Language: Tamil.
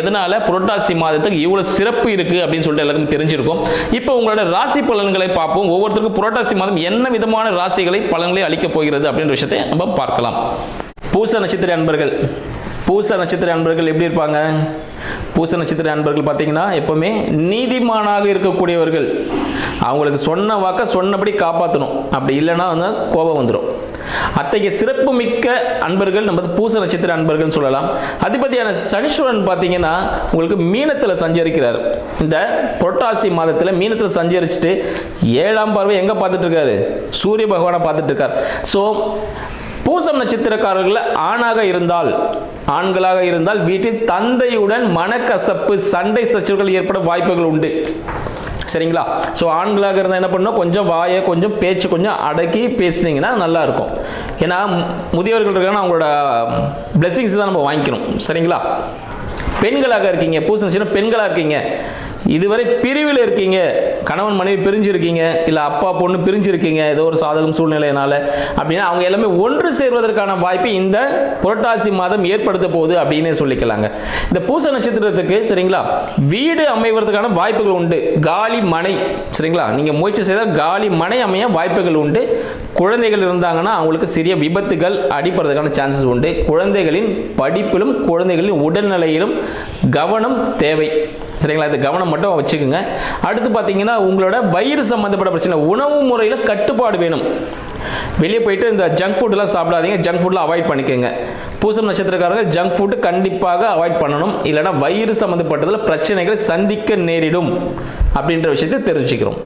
எதனால புரட்டாசி மாதத்துக்கு இவ்வளோ சிறப்பு இருக்கு அப்படின்னு சொல்லிட்டு எல்லாருக்கும் தெரிஞ்சிருக்கும். இப்போ உங்களோட ராசி பலன்களை பார்ப்போம். ஒவ்வொருத்தருக்கும் புரட்டாசி மாதம் என்ன விதமான ராசிகளை பலன்களை அளிக்கப் போகிறது அப்படின்ற விஷயத்தை நம்ம பார்க்கலாம். பூச நட்சத்திர அன்பர்கள். பூச நட்சத்திர அன்பர்கள் எப்படி இருப்பாங்க? பூச நட்சத்திர அன்பர்கள் பார்த்தீங்கன்னா எப்பவுமே நீதிமானாக இருக்கக்கூடியவர்கள். அவங்களுக்கு சொன்ன வாக்க சொன்னபடி காப்பாற்றணும் அப்படி இல்லைன்னா வந்து கோபம் வந்துடும் அத்தகைய சிறப்பு மிக்க அன்பர்கள் நம்ம பூச நட்சத்திர அன்பர்கள் சொல்லலாம். அதிபதியான சனீஸ்வரன் பார்த்தீங்கன்னா உங்களுக்கு மீனத்தில் சஞ்சரிக்கிறார். இந்த புரட்டாசி மாதத்தில் மீனத்தில் சஞ்சரிச்சுட்டு ஏழாம் பார்வை எங்கே பார்த்துட்டு இருக்காரு? சூரிய பகவானை பார்த்துட்டு இருக்கார். ஸோ பூசம் நட்சத்திரக்காரர்கள் ஆணாக இருந்தால் ஆண்களாக இருந்தால் வீட்டில் தந்தையுடன் மனக்கசப்பு சண்டை சச்சரவுகள் ஏற்பட வாய்ப்புகள் உண்டு. சரிங்களா? ஸோ ஆண்களாக இருந்தால் என்ன பண்ணணும் கொஞ்சம் வாயை கொஞ்சம் பேச்சு கொஞ்சம் அடக்கி பேசினீங்கன்னா நல்லா இருக்கும் ஏன்னா மு- முதியவர்கள் இருக்காங்கன்னா அவங்களோட பிளெஸிங்ஸ் தான் நம்ம வாங்கிக்கணும். சரிங்களா? பெண்களாக இருக்கீங்க பூசணிச்சுன்னா பெண்களாக இருக்கீங்க. இதுவரை பிரிவில் இருக்கீங்க. கணவன் மனைவி பிரிஞ்சிருக்கீங்க இல்லை அப்பா பொண்ணு பிரிஞ்சிருக்கீங்க ஏதோ ஒரு சாதகம் சூழ்நிலையினால அப்படின்னா அவங்க எல்லாமே ஒன்று சேர்வதற்கான வாய்ப்பு இந்த புரட்டாசி மாதம் ஏற்படுத்த போகுது அப்படின்னு சொல்லிக்கலாங்க. இந்த பூச நட்சத்திரத்துக்கு சரிங்களா? வீடு அமைவதற்கான வாய்ப்புகள் உண்டு. காலி மனை சரிங்களா? நீங்கள் முயற்சி செய்தால் காலி மனை அமைய வாய்ப்புகள் உண்டு. குழந்தைகள் இருந்தாங்கன்னா அவங்களுக்கு சிறிய விபத்துகள் அடிப்படுறதுக்கான சான்சஸ் உண்டு. குழந்தைகளின் படிப்பிலும் குழந்தைகளின் உடல்நிலையிலும் கவனம் தேவை. சரிங்களா? இந்த கவனம் மட்டும் வச்சுக்கோங்க. அடுத்து பார்த்தீங்கன்னா உங்களோட வயிறு சம்மந்தப்பட்ட பிரச்சனை உணவு முறையில் கட்டுப்பாடு வேணும். வெளியே போயிட்டு இந்த ஜங்க் ஃபுட்லாம் சாப்பிடாதீங்க ஜங்க் ஃபுட்லாம் அவாய்ட் பண்ணிக்கோங்க. பூசம் நட்சத்திரக்காரங்க ஜங்க் ஃபுட் கண்டிப்பாக அவாய்ட் பண்ணணும். இல்லைன்னா வயிறு சம்மந்தப்பட்டதில் பிரச்சனைகளை சந்திக்க நேரிடும். அப்படின்ற விஷயத்தை தெரிஞ்சுக்கிறோம்.